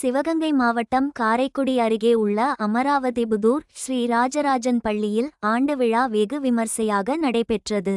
சிவகங்கை மாவட்டம் காரைக்குடி அருகே உள்ள அமராவதிபுதூர் ஸ்ரீ ராஜராஜன் பள்ளியில் ஆண்டு விழா வெகு விமர்சையாக நடைபெற்றது.